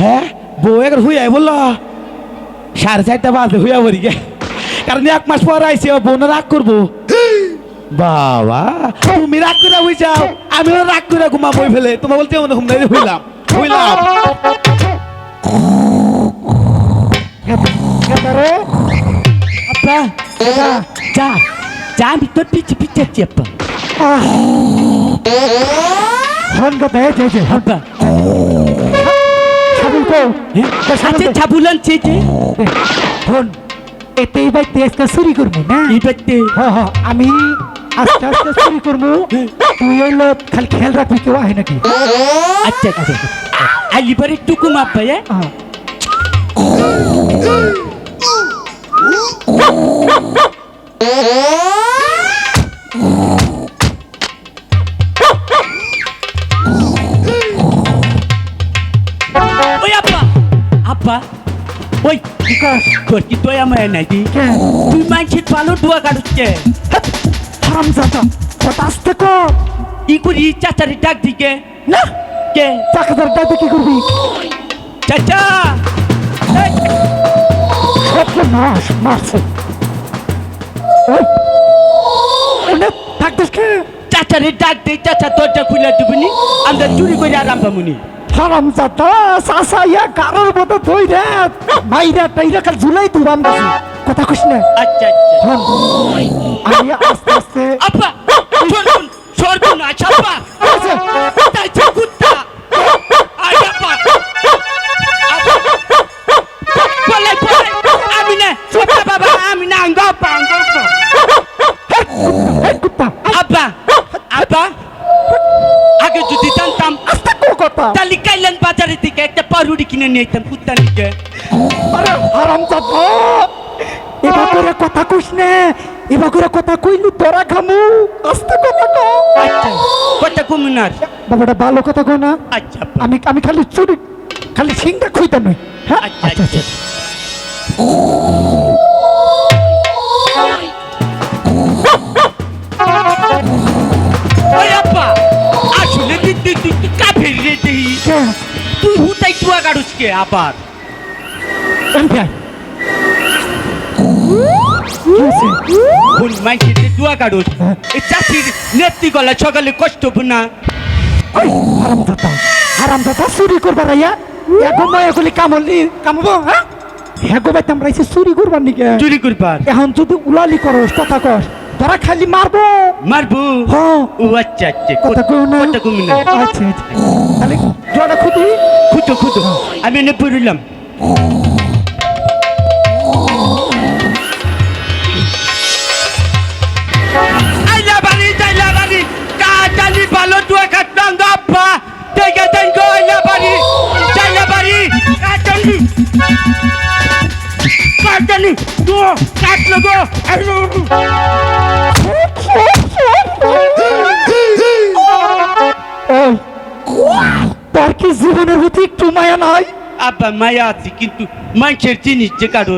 হ্যাঁ বউ একবার হুই আই বলল সাড়ে চারটা বাজে হুইয়া বলি গে কারণ এক মাস পর আইসি বোন রাগ করব বাবা তুমি রাগ করে হই যাও আমিও রাগ করে ঘুমা বই ফেলে তোমার বলতে মনে হুমলাই হইলাম হইলাম যা যা আমি তোর পিছে পিছে হন কথা কো আচ্ছা ছাবুলান চেয়েছে হন এতেই ভাই তেজটা চুরি করব না এই বাড়তে হ হ আমি আস্তে আস্তে চুরি করব তুই হইল খালি খেয়াল রাখবি কেউ আহে নাকি আচ্ছা আচ্ছা আলিবার একটু কম আপা হ্যাঁ হ্যাঁ। বিকাশ তোর কি তোয়া মায়া নাই দি কে তুই মানছিস ভালো দোয়া কাটুচ্ছে হারাম জাতা কথা আসতে কো ই করি চাচারি ডাক দিকে না কে চাকাদার ডাইতে কি করবি চাচা এই, সবকে মাস মারছে ওই ওনে থাকতিস কে চাচারে ডাক দে চাচা দরজা খুলে দিবনি আমরা চুরি করে আরাম পামুনি। হারাম জাতা সাসা ইয়া কারোর মতো ধই রে মাইরা টাইরা কাল ঝুলাই গেছি কথা কইস না। আচ্ছা আচ্ছা। হন আমি আস্তে আস্তে আপা নিয়ে যেতাম কুত্তা নিকে আরে হারাম জাতা এবা করে কথা কইস না এবা করে কথা কইলু তোরা খামু আস্তে কথা কো আচ্ছা কটা কমুনার। বাবাটা ভালো কথা কো না? আচ্ছা। আমি আমি খালি চুরি খালি সিংটা খুইতাম নই। হ্যাঁ? আচ্ছা আচ্ছা আব্বা আসলে তুই তুই তুই তুই কাফের রে তুই কে তুই হুতাই তুয়া গাড়ুস কে আবার এমপিআই কি হয়েছে কোন মাইকে তুয়া গাড়ুস এই চাষির নেত্রী গলা সকালে কষ্ট না ওই হারাম দাতা হারাম দাতা চুরি করবার আইয়া কামলি কামবো হ্যাঁ চুরি করবার নিকে। চুরি করবার। এখন যদি উলালি করস কথা কর তোরা খালি মারবো। মারবো? হ্যাঁ। ও আচ্ছা আচ্ছা। কথা কই না। কথা কমি না। আচ্ছা আচ্ছা। খালি জোড়া খুদি খুঁজো খুঁজো আমি এনে পড়লাম আইলা তোর জীবনের প্রতি একটু মায়া নাই? আব্বা মায়া আছে কিন্তু মানুষের জিনিস যে কারও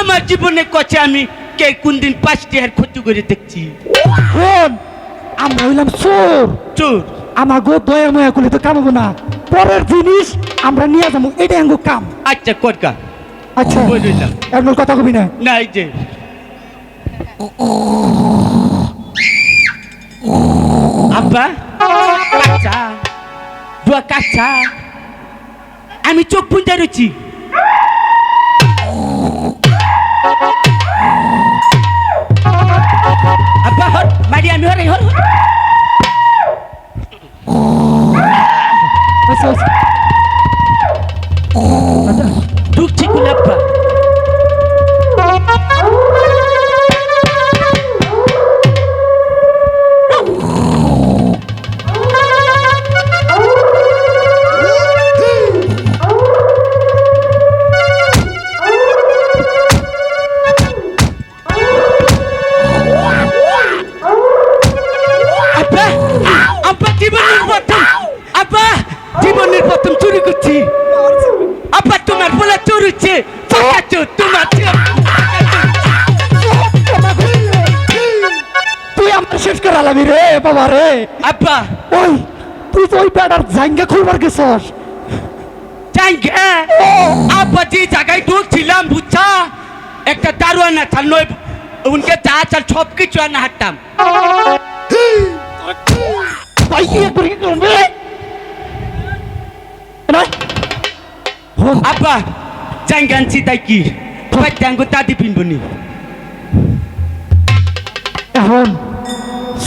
আমার জীবনে কছে আমি কে কোন দিন পাঁচটি হার ক্ষতি করে দেখছি? শোন আমরা হইলাম চোর। চোর? আমার গো দয়া ময়া করলে তো কামাবো না। পরের জিনিস আমরা নিয়ে যাব এটা আঙ্গো কাম। আচ্ছা আচ্ছা কথা কবি না। না এই যে। আব্বা কাচ্চা দুয়া কাচ্চা আমি চোখ পুঁজা রয়েছি আব্বা হর মারি আমি হর হর ঢুকছি কুলাপ্পা বাবা রে আব্বা। ওই তুই তো ওই বেড়ার জাঙ্গা খুলবার গেছস। জাঙ্গে আব্বা যে জায়গায় ঢুকছিলাম বুঝছা? একটা দারোয়ানা চাল নয় উনকে চা চাল সব কিছু আনা হাঁটতাম। ভাই কি একবার কি করবে? না আব্বা জাঙ্গে আনছি তাই কি? ভাই জাঙ্গো দাদি পিনবনি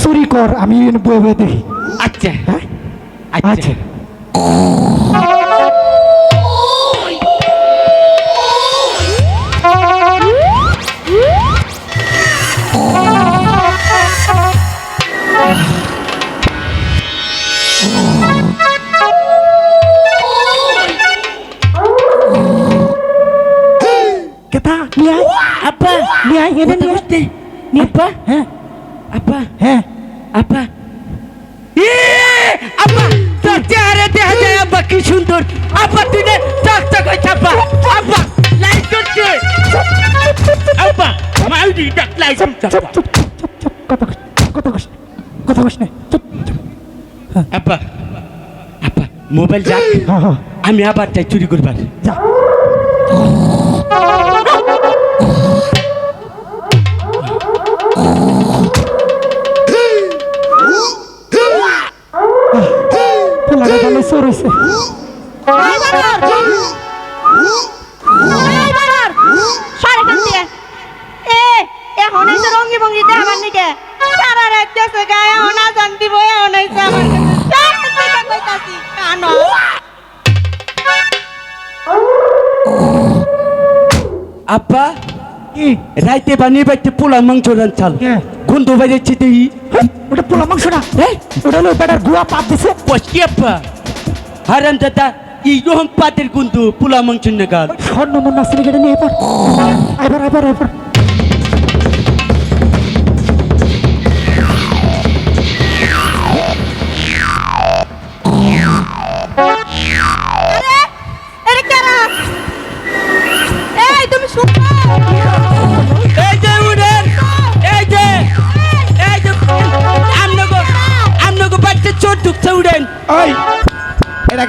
চুরি কর আমি বয়ে বয়ে দেখি আচ্ছা হ্যাঁ আচ্ছা আচ্ছা কেতা নিয়ে আয় আব্বা নিয়ে আয় এনে মাউদি টাক লাইট চুপ চুপ চুপ চুপ কথা কথা কস কথা কস না চুপ চুপ আব্বা আব্বা মোবাইল যাক হ্যাঁ হ্যাঁ আমি আবার চাই চুরি করবার যা পোলাটা তাহলে চোর এখন এসে রঙ্গি ভঙ্গি দেখাবার নিকে। সারা রাত গেছে গায়ে আজান দিব এখন এসে আমার কাছে কানো কি? রাইতে বানিয়ে বাইতে পোলা মাংস রান্তাল কে? গন্ধ বাইরেছি তুই ওটা পোলা মাংস না? ওটা হলো বেটার গুয়া পাপ দিছে। পশকি আব্বা? হারাম দাদা এই রকম পাতের গন্ধ পোলা মাংস নাগাল। স্বর্ণ মন নাচলে কেটে নিয়ে এবার এবার এবার এবার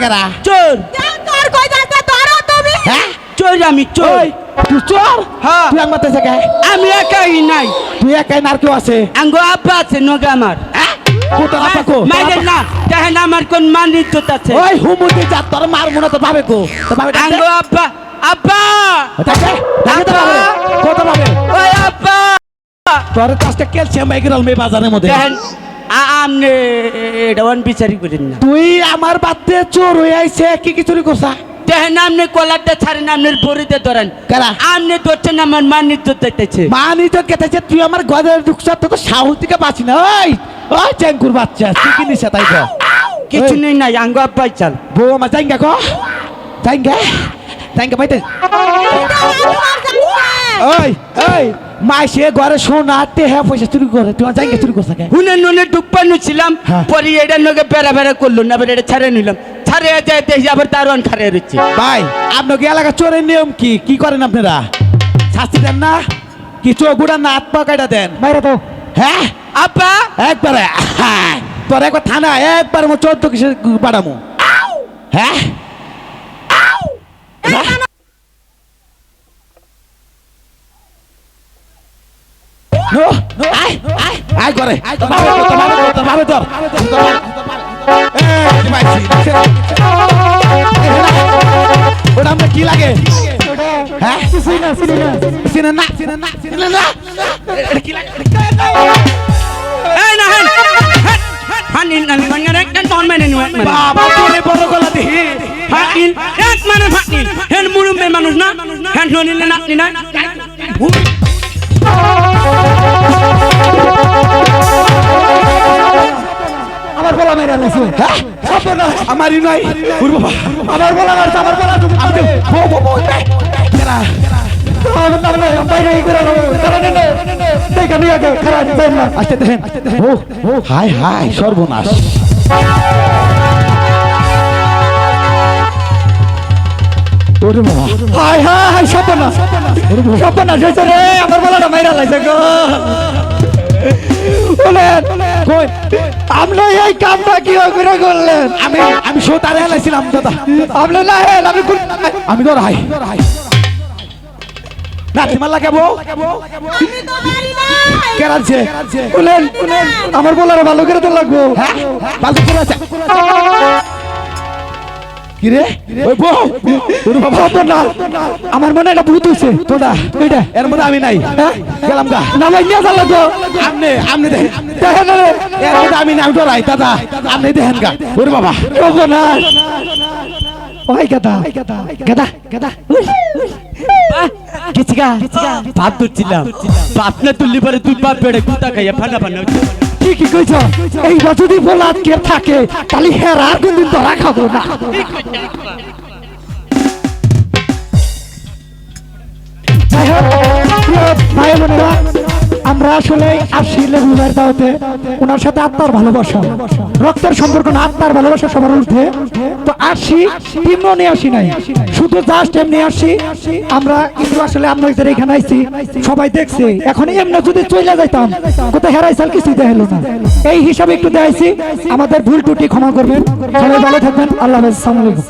কারা চোর তোর কই যাচ্ছে ধরো তুমি। হ্যাঁ? চোর আমি চোর তুই চোর হ্যাঁ। তুই আমার থেকে আমি একাই নাই। তুই একাই নার কেউ আছে? আঙ্গো আব্বা আছে নগে আমার। কো তোর আপা কো? মাইদের না দেখেন আমার কোন মান ইজ্জত আছে। ওই হুমুদি যা তোর মার তোর ভাবে কো। তোর ভাবে আঙ্গো আব্বা আব্বা! ডাক দে, ডাক ভাবে কো ভাবে ওই আব্বা! তোর কাজটা ক্যালসিয়াম বাইকের মে বাজারের মধ্যে। আমনে এটা বিচারি করেন না। তুই আমার বাদে চোর হয়ে আইছে কি কি চুরি করছা? দেখেন আপনি কলারটা ছাড়েন আপনার বড়িতে ধরেন। কারা আপনি ধরছেন আমার মান ইজ্জত দেখতেছে মানি তো কেটেছে তুই আমার গদের ঢুকছ তো তো সাহস থেকে বাঁচি না। ওই ওই চেঙ্কুর বাচ্চা তুই কি নিছে তাই কিছু নেই নাই আঙ্গো আব্বাই চাল। বউ আমার জাইঙ্গা কো জাইঙ্গা জাইঙ্গা পাইতে ওই ওই মাই সে ঘরে সোনা টেহা পয়সা চুরি করে তুই আমার চুরি করছা হুনে নুনে ডুব্বানো ছিলাম হ্যাঁ। পরে এটা নগে বেড়া বেড়া করল না এবার এটা ছাড়ে নিলাম। ছাড়ে যায় দেখি আবার দারোয়ান খারে রয়েছে ভাই আপনাকে এলাকা চোরের নিয়ম কি? কি করেন আপনারা? শাস্তি দেন না? কি চোখ গুড়া না হাত পা কাটা দেন? বাইরে দাও। হ্যাঁ? আব্বা! একবারে হ্যাঁ। তোর একবার থানা একবার মো চোদ্দ কিসে বাড়ামু হ্যাঁ নো, নো, আয়, আয়, আয় করে, ভাবে ধর, ওটা আমরা কি লাগে? হ্যাঁ? না এটা কি লাগে? এই মানে মানে মানে বাবা তোরে বড় গলা এক মানে হেন মুরুমে মানুষ না হেন ননিলে না নি না মেরে লাগছে হ্যাঁ? আমারই নয়। ওর বাবা। আমার বলা মারছে আমার বলা তুমি আমি বো বো বো নাই হাই সর্বনাশ। ওরে বাবা। হাই হাই সপনা সপনা রে আমার বলাটা মাইরা লাগছে গো। এই কামটা কি করে করলেন? আমি আমি শো তারে হেলাইছিলাম দাদা। আপনি না হেল আমি আমি তো রাই। আমার বলার ভালো করে তো লাগবো। হ্যাঁ? বালতি করে আছে। কি রে ওই বউ। ওরে বাবা। বাবা না। আমার মনে একটা ভূত হইছে। তোরা এইটা। এর মধ্যে আমি নাই। হ্যাঁ? গেলাম গা। নামাই নিয়ে যাল তো আমনে আমনে দেখেন। দেখেন। এর মধ্যে আমি নাই ডরাই দাদা। আপনি দেখেন গা। ওরে বাবা। বাবা না। ওই গাদা। গাদা। গাদা। গেছিগা ভাত তুলছিলাম ভাত না তুললি পরে তুই বাপ বেড়ে কুতা খাইয়া ফানা ফানা কি কি কইছ এইবার যদি বলা আজকে থাকে তাহলে হের আর কোনদিন ধরা খাব না ভাই বোনেরা, আমরা আসলে আসি লেবুবার দাওতে ওনার সাথে আত্মার ভালোবাসা। রক্তের সম্পর্ক না, আত্মার ভালোবাসা সবার উঠে তো আসি টিমও নিয়ে আসি নাই। শুধু জাস্ট এমনি আসি। আমরা কিন্তু আসলে আপনাদের এখানে আইছি। সবাই দেখছে। এখন এমনি যদি চলে যাইতাম, কোথায় হেরাইছাল কিছুই দেখাইলো না। এই হিসাবে একটু দেখাইছি। আমাদের ভুল টুটি ক্ষমা করবেন। সবাই ভালো থাকবেন। আল্লাহ হাফেজ। আসসালামু আলাইকুম।